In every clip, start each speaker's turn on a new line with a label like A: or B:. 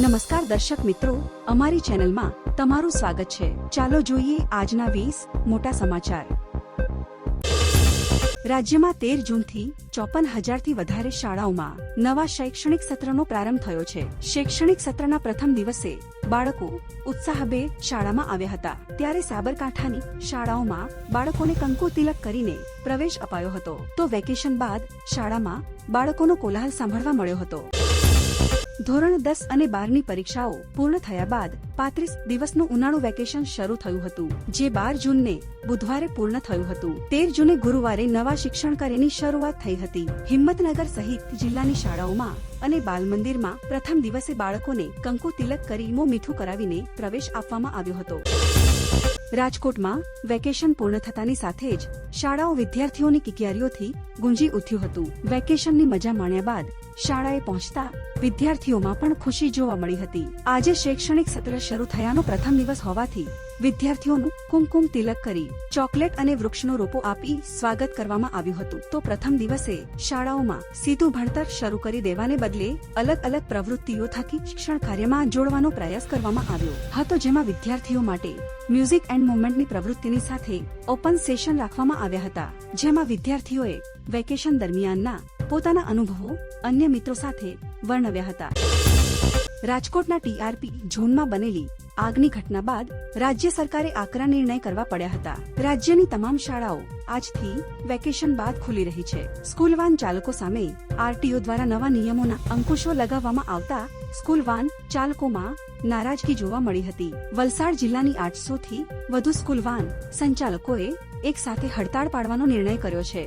A: નમસ્કાર દર્શક મિત્રો, અમારી ચેનલમાં તમારું સ્વાગત છે. ચાલો જોઈએ આજના વીસ મોટા સમાચાર. રાજ્યમાં તેર જૂનથી ચોપન હજારથી વધારે શાળાઓમાં નવા શૈક્ષણિક સત્રનો પ્રારંભ થયો છે. શૈક્ષણિક સત્રના પ્રથમ દિવસે બાળકો ઉત્સાહભેર શાળામાં આવ્યા હતા. ત્યારે સાબરકાંઠાની શાળાઓમાં બાળકોને કંકુ તિલક કરીને પ્રવેશ અપાયો હતો. તો વેકેશન બાદ શાળામાં બાળકોનો કોલાહલ સાંભળવા મળ્યો હતો. ધોરણ દસ અને બારની પરીક્ષાઓ પૂર્ણ થયા બાદ પાંત્રીસ દિવસનું ઉનાળુ વેકેશન શરૂ થયું હતું, જે બાર જૂનને બુધવારે પૂર્ણ થયું હતું. તેર જૂને ગુરુવારે નવા શિક્ષણ કાર્યની શરૂઆત થઈ હતી. હિંમતનગર સહિત જિલ્લાની શાળાઓમાં અને બાલ મંદિરમાં પ્રથમ દિવસે બાળકોને કંકુ તિલક કરી મો મીઠું કરાવીને પ્રવેશ આપવામાં આવ્યો હતો. રાજકોટમાં વેકેશન પૂર્ણ થતાની સાથે જ શાળાઓ વિદ્યાર્થીઓની કિકિયારીઓથી ગુંજી ઉઠ્યું હતું. વેકેશનની મજા માણ્યા બાદ શાળાએ પહોંચતા વિદ્યાર્થીઓમાં પણ ખુશી જોવા મળી હતી. આજે શૈક્ષણિક સત્ર શરૂ થયાનો પ્રથમ દિવસ હોવાથી વિદ્યાર્થીઓનું કુમકુમ તિલક કરી ચોકલેટ અને વૃક્ષનો રોપો આપી સ્વાગત કરવામાં આવ્યું હતું. તો પ્રથમ દિવસે શાળાઓમાં સીધું ભણતર શરૂ કરી દેવાને બદલે અલગ અલગ પ્રવૃત્તિઓ થકી શિક્ષણ કાર્યમાં જોડવાનો પ્રયાસ કરવામાં આવ્યો. હતો જેમાં વિદ્યાર્થીઓ માટે મ્યુઝિક એન્ડ મુવમેન્ટની પ્રવૃત્તિની સાથે ઓપન સેશન રાખવામાં આવ્યા હતા, જેમાં વિદ્યાર્થીઓએ વેકેશન દરમિયાનના પોતાના અનુભવો અન્ય મિત્રો સાથે વર્ણવ્યા હતા. રાજકોટના ટીઆરપી ઝોનમાં બનેલી આગની ઘટના બાદ રાજ્ય સરકારે આકરા નિર્ણય કરવા પડ્યા હતા. રાજ્યની તમામ શાળાઓ આજથી વેકેશન બાદ ખુલી રહી છે. સ્કૂલ વાન ચાલકો સામે આરટીઓ દ્વારા નવા નિયમોના અંકુશો લગાવવામાં આવતા સ્કૂલ વાન ચાલકોમાં નારાજગી જોવા મળી હતી. વલસાડ જિલ્લાની આઠસો થી વધુ સ્કૂલ વાન સંચાલકોએ એક સાથે હડતાળ પાડવાનો નિર્ણય કર્યો છે.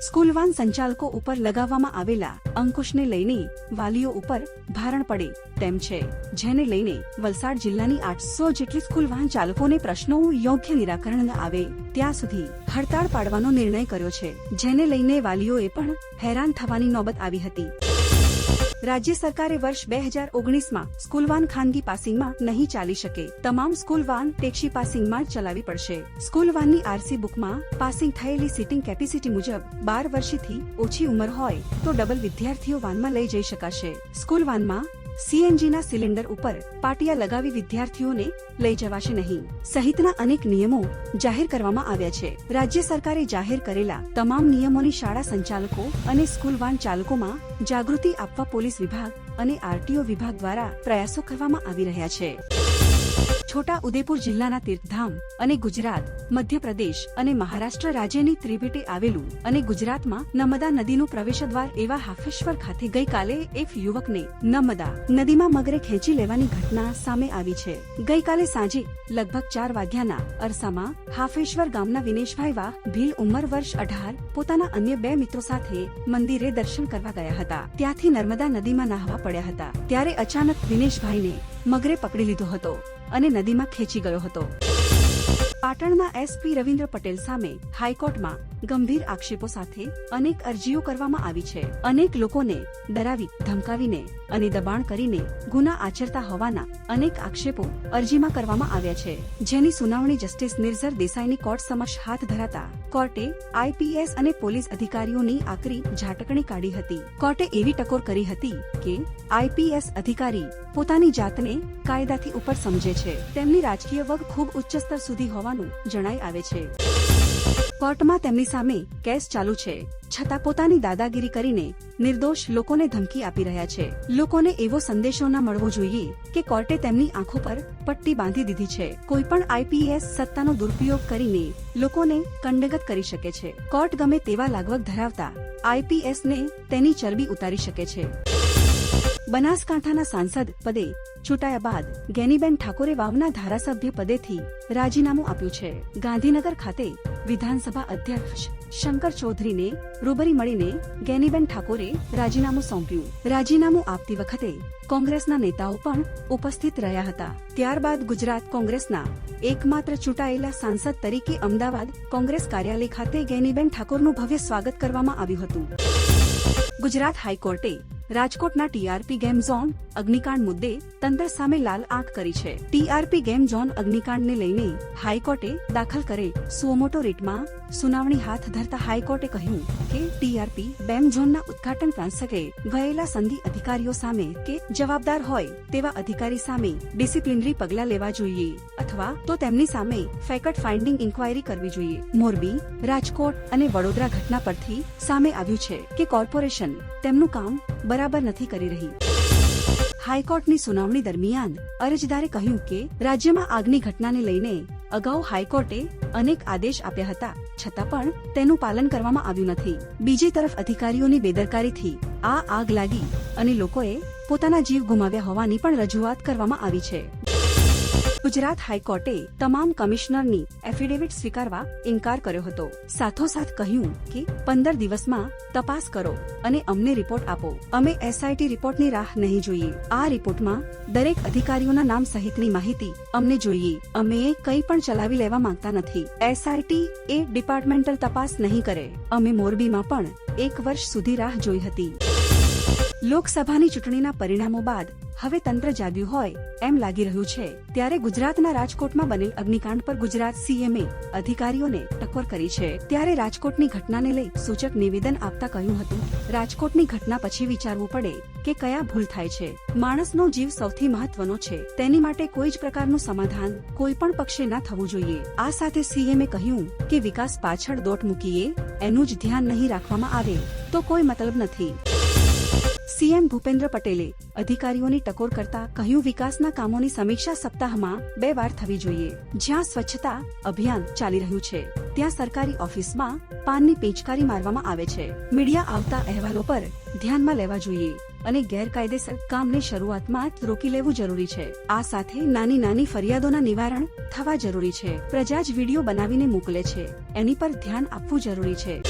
A: સ્કૂલ વાન સંચાલકો ઉપર લગાવવામાં આવેલા અંકુશને લઈને વાલીઓ ઉપર ભારણ પડે તેમ છે. જેને લઈને વલસાડ જિલ્લાની આઠસો જેટલી સ્કૂલ વાહન ચાલકોને પ્રશ્નો યોગ્ય નિરાકરણ આવે ત્યાં સુધી હડતાળ પાડવાનો નિર્ણય કર્યો છે. જેને લઈને વાલીઓએ પણ હેરાન થવાની નોબત આવી હતી. રાજ્ય સરકારે વર્ષ બે હજાર ઓગણીસમાં સ્કૂલ વાન ખાનગી પાસિંગમાં નહીં ચાલી શકે. તમામ સ્કૂલ વાન ટેક્સી પાસિંગમાં ચલાવી પડશે. સ્કૂલ વાનની આરસી બુકમાં પાસિંગ થયેલી સીટિંગ કેપેસિટી મુજબ બાર વર્ષથી ઓછી ઉંમર હોય તો ડબલ વિદ્યાર્થીઓ વાનમાં લઈ જઈ શકાશે. સ્કૂલ વાનમાં સીએનજી ના સિલિન્ડર ઉપર પાટિયા લગાવી વિદ્યાર્થીઓને લઈ જવાશે નહીં. સહિતના અનેક નિયમો જાહેર કરવામાં આવ્યા છે. રાજ્ય સરકારે જાહેર કરેલા તમામ નિયમોની શાળા સંચાલકો અને સ્કૂલ વાન ચાલકોમાં જાગૃતિ આપવા પોલીસ વિભાગ અને આરટીઓ વિભાગ દ્વારા પ્રયાસો કરવામાં આવી રહ્યા છે. છોટા ઉદેપુર જિલ્લાના તીર્થધામ અને ગુજરાત, મધ્યપ્રદેશ અને મહારાષ્ટ્ર રાજ્યની ત્રિભેટે આવેલું અને ગુજરાતમાં નર્મદા નદીનું પ્રવેશદ્વાર એવા હાફેશ્વર ખાતે ગઈકાલે એક યુવકને નર્મદા નદીમાં મગરે ખેંચી લેવાની ઘટના સામે આવી છે. ગઈકાલે સાંજે લગભગ ચાર વાગ્યાના અરસામાં હાફેશ્વર ગામના વિનેશભાઈ વાહ ભીલ ઉંમર વર્ષ અઢાર પોતાના અન્ય બે મિત્રો સાથે મંદિરે દર્શન કરવા ગયા હતા. ત્યાંથી નર્મદા નદીમાં નાહવા પડ્યા હતા. ત્યારે અચાનક વિનેશભાઈને મગરે પકડી લીધો હતો. અને નદીમાં ખેંચી ગયો હતો. પાટણના એસપી રવિન્દ્ર પટેલ સામે હાઈકોર્ટમાં ગંભીર આક્ષેપો સાથે અનેક અરજીઓ કરવામાં આવી છે. અનેક લોકોને ડરાવી, ધમકાવીને અને દબાણ કરીને ગુના આચરતા હોવાના અનેક આક્ષેપો અરજીમાં કરવામાં આવ્યા છે. જેની સુનાવણી જસ્ટિસ નિર્ઝર દેસાઈની કોર્ટ સમક્ષ હાથ ધરાતા કોર્ટે આઈપીએસ અને પોલીસ અધિકારીઓની આકરી ઝાટકણી કાઢી હતી. કોર્ટે એવી ટકોર કરી હતી કે આઈપીએસ અધિકારી પોતાની જાતને કાયદાથી ઉપર સમજે છે. તેમની રાજકીય વગ ખૂબ ઉચ્ચ સ્તર સુધી હોવાનું જણાઈ આવે છે. કોર્ટમાં તેમની સામે કેસ ચાલુ છે. છતાં પોતાની દાદાગીરી કરીને નિર્દોષ લોકોને ધમકી આપી રહ્યા છે. લોકોને એવો સંદેશો ન મળવો જોઈએ કે કોર્ટે તેમની આંખો પર પટ્ટી બાંધી દીધી છે. કોઈ પણ આઈપીએસ સત્તાનો દુરુપયોગ કરીને લોકોને કંડગત કરી શકે છે. કોર્ટ ગમે તેવા લાગવગ ધરાવતા આઈપીએસ ને તેની ચરબી ઉતારી શકે છે. બનાસકાંઠાના સાંસદ પદે ચૂંટાયા બાદ ગેનીબેન ઠાકોરે વાવના ધારાસભ્ય પદેથી રાજીનામું આપ્યું છે. ગાંધીનગર ખાતે વિધાનસભા અધ્યક્ષ શંકર ચૌધરીને રૂબરી મળીને ગેનીબેન ઠાકોરે રાજીનામું સોંપ્યું. રાજીનામું આપતી વખતે કોંગ્રેસના નેતાઓ પણ ઉપસ્થિત રહ્યા હતા. ત્યારબાદ ગુજરાત કોંગ્રેસના એકમાત્ર ચૂંટાયેલા સાંસદ તરીકે અમદાવાદ કોંગ્રેસ કાર્યાલય ખાતે ગેનીબેન ઠાકોરનું ભવ્ય સ્વાગત કરવામાં આવ્યું હતું. ગુજરાત હાઈકોર્ટે રાજકોટના ટીઆરપી ગેમ ઝોન, અગ્નિકાંડ મુદ્દે તંત્ર સામે લાલ આંખ કરી છે. ટીઆરપી ગેમ ઝોન અગ્નિકાંડને લઈને હાઈકોર્ટે દાખલ કરે સુઓમોટો રીટમાં સુનાવણી હાથ ધરતા હાઈકોર્ટે કહ્યું કે ટીઆરપી બેમ ઝોનના ઉદ્ઘાટન પ્રાંસકે ગયેલા સંધિ અધિકારીઓ સામે કે જવાબદાર હોય તેવા અધિકારી સામે ડિસિપ્લિનરી પગલાં લેવા જોઈએ અથવા તો તેમની સામે ફેકટ ફાઇન્ડિંગ ઇન્ક્વાયરી કરવી જોઈએ. મોરબી, રાજકોટ અને વડોદરા ઘટના પરથી સામે આવ્યું છે કે કોર્પોરેશન તેમનું કામ બરાબર નથી કરી રહી. હાઈકોર્ટની સુનાવણી દરમિયાન અરજદારે કહ્યું કે રાજ્યમાં આગની ઘટનાને લઈને અગાઉ હાઈકોર્ટે અનેક આદેશ આપ્યા હતા. છતાં પણ તેનું પાલન કરવામાં આવ્યું નથી. બીજી તરફ અધિકારીઓની બેદરકારીથી આ આગ લાગી અને લોકોએ પોતાના જીવ ગુમાવ્યા હોવાની પણ રજૂઆત કરવામાં આવી છે. ગુજરાત હાઈકોર્ટે તમામ કમિશનરની એફિડેવિટ સ્વીકારવા ઇનકાર કર્યો હતો. સાથોસાથ કહ્યું કે પંદર દિવસમાં તપાસ કરો અને અમને રિપોર્ટ આપો. અમે એસઆઈટી રિપોર્ટની રાહ નહીં જોઈએ. આ રિપોર્ટમાં દરેક અધિકારીઓના નામ સહિતની માહિતી અમને જોઈએ. અમે કંઈ પણ ચલાવી લેવા માંગતા નથી. એસઆઈટી એ ડિપાર્ટમેન્ટલ તપાસ નહીં કરે. અમે મોરબીમાં પણ એક વર્ષ સુધી રાહ જોઈ હતી. લોકસભાની ચૂંટણીના પરિણામો બાદ હવે તંત્ર જાગ્યું હોય એમ લાગી રહ્યું છે. ત્યારે ગુજરાતના રાજકોટમાં બનેલ અગ્નિકાંડ પર ગુજરાત સીએમએ અધિકારીઓને ટકોર કરી છે. ત્યારે રાજકોટની ઘટનાને લઈ સૂચક નિવેદન આપતા કહ્યું હતું, રાજકોટની ઘટના પછી વિચારવું પડે કે કયા ભૂલ થાય છે. માણસનો જીવ સૌથી મહત્વનો છે. તેની માટે કોઈ જ પ્રકારનું સમાધાન કોઈ પણ પક્ષે ના થવું જોઈએ. આ સાથે સીએમએ કહ્યું કે વિકાસ પાછળ દોટ મૂકીએ, એનું જ ધ્યાન નહીં રાખવામાં આવે, તો કોઈ મતલબ નથી. સીએમ ભૂપેન્દ્ર પટેલે અધિકારીઓની ટકોર કરતા કહ્યું, વિકાસના કામોની સમીક્ષા સપ્તાહમાં બે વાર થવી જોઈએ, જ્યાં સ્વચ્છતા અભિયાન ચાલી રહ્યું છે. ત્યાં સરકારી ઓફિસમાં પાનની પેચકારી મારવામાં આવે છે. મીડિયા આવતા અહેવાલો પર ધ્યાનમાં લેવા જોઈએ અને ગેરકાયદેસર કામને શરૂઆતમાં જ રોકી લેવું જરૂરી છે. આ સાથે નાની નાની ફરિયાદોના નિવારણ થવા જરૂરી છે. પ્રજા જ વીડિયો બનાવીને મોકલે છે. એની પર ધ્યાન આપવું જરૂરી છે.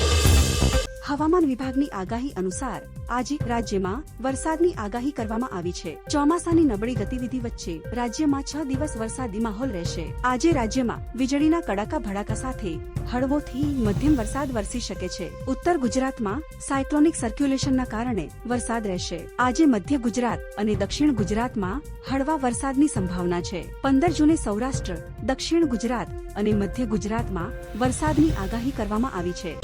A: હવામાન વિભાગની આગાહી અનુસાર આજે રાજ્યમાં વરસાદની આગાહી કરવામાં આવી છે. ચોમાસાની નબળી ગતિવિધિ વચ્ચે રાજ્યમાં છ દિવસ વરસાદી માહોલ રહેશે. આજે રાજ્યમાં વીજળીના કડાકા ભડાકા સાથે હળવોથી મધ્યમ વરસાદ વરસી શકે છે. ઉત્તર ગુજરાતમાં સાયક્લોનિક સર્ક્યુલેશનના કારણે વરસાદ રહેશે. આજે મધ્ય ગુજરાત અને દક્ષિણ ગુજરાતમાં હળવા વરસાદની સંભાવના છે. પંદર જૂને સૌરાષ્ટ્ર, દક્ષિણ ગુજરાત અને મધ્ય ગુજરાતમાં વરસાદની આગાહી કરવામાં આવી છે.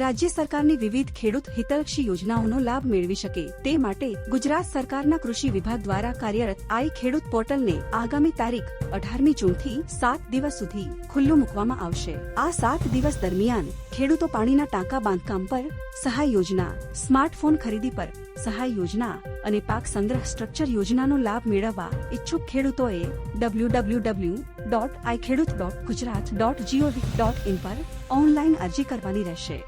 A: રાજ્ય સરકારની વિવિધ ખેડૂત હિતલક્ષી યોજનાઓનો લાભ મેળવી શકે તે માટે ગુજરાત સરકારના કૃષિ વિભાગ દ્વારા કાર્યરત આઈ ખેડૂત પોર્ટલને આગામી તારીખ અઢારમી જૂનથી સાત દિવસ સુધી ખુલ્લું મૂકવામાં આવશે. આ સાત દિવસ દરમિયાન ખેડૂતો પાણીના ટાંકા બાંધકામ પર સહાય યોજના, સ્માર્ટફોન ખરીદી પર સહાય યોજના અને પાક સંગ્રહ સ્ટ્રક્ચર યોજનાનો લાભ મેળવવા ઈચ્છુક ખેડૂતોએ W W W dot I Khedut dot Gujarat dot G O V dot in પર ઓનલાઈન અરજી કરવાની રહેશે.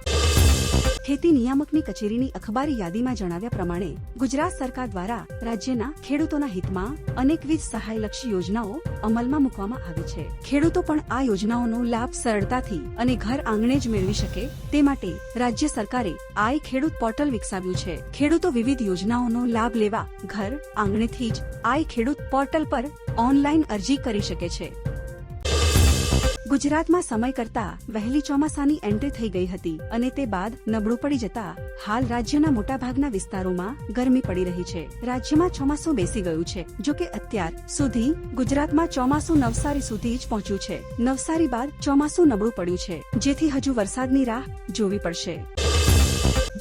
A: ખેતી નિયામકની કચેરીની અખબારી યાદીમાં જણાવ્યા પ્રમાણે, ગુજરાત સરકાર દ્વારા રાજ્યના ખેડૂતોના હિતમાં અનેકવિધ સહાયલક્ષી યોજનાઓ અમલમાં મૂકવામાં આવી છે. ખેડૂતો પણ આ યોજનાઓનો લાભ સરળતાથી અને ઘર આંગણે જ મેળવી શકે તે માટે રાજ્ય સરકારે આઈ ખેડૂત પોર્ટલ વિકસાવ્યું છે. ખેડૂતો વિવિધ યોજનાઓનો લાભ લેવા ઘર આંગણેથી જ આઈ ખેડૂત પોર્ટલ પર ઓનલાઈન અરજી કરી શકે છે. ગુજરાતમાં સમય કરતા વહેલી ચોમાસાની એન્ટ્રી થઈ ગઈ હતી અને તે બાદ નબળું પડી જતા હાલ રાજ્યના મોટાભાગના વિસ્તારોમાં ગરમી પડી રહી છે. રાજ્યમાં ચોમાસું બેસી ગયું છે, જો કે અત્યાર સુધી ગુજરાતમાં ચોમાસું નવસારી સુધી જ પહોંચ્યું છે. નવસારી બાદ ચોમાસું નબળું પડ્યું છે, જેથી હજુ વરસાદની રાહ જોવી પડશે.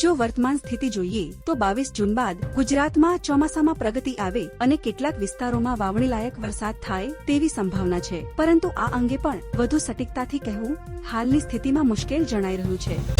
A: જો વર્તમાન સ્થિતિ જોઈએ, તો બાવીસ જૂન બાદ ગુજરાતમાં ચોમાસામાં પ્રગતિ આવે અને કેટલાક વિસ્તારોમાં વાવણી લાયક વરસાદ થાય તેવી સંભાવના છે. પરંતુ આ અંગે પણ વધુ સટીકતાથી કહેવું, હાલની સ્થિતિમાં મુશ્કેલ જણાઈ રહ્યું છે.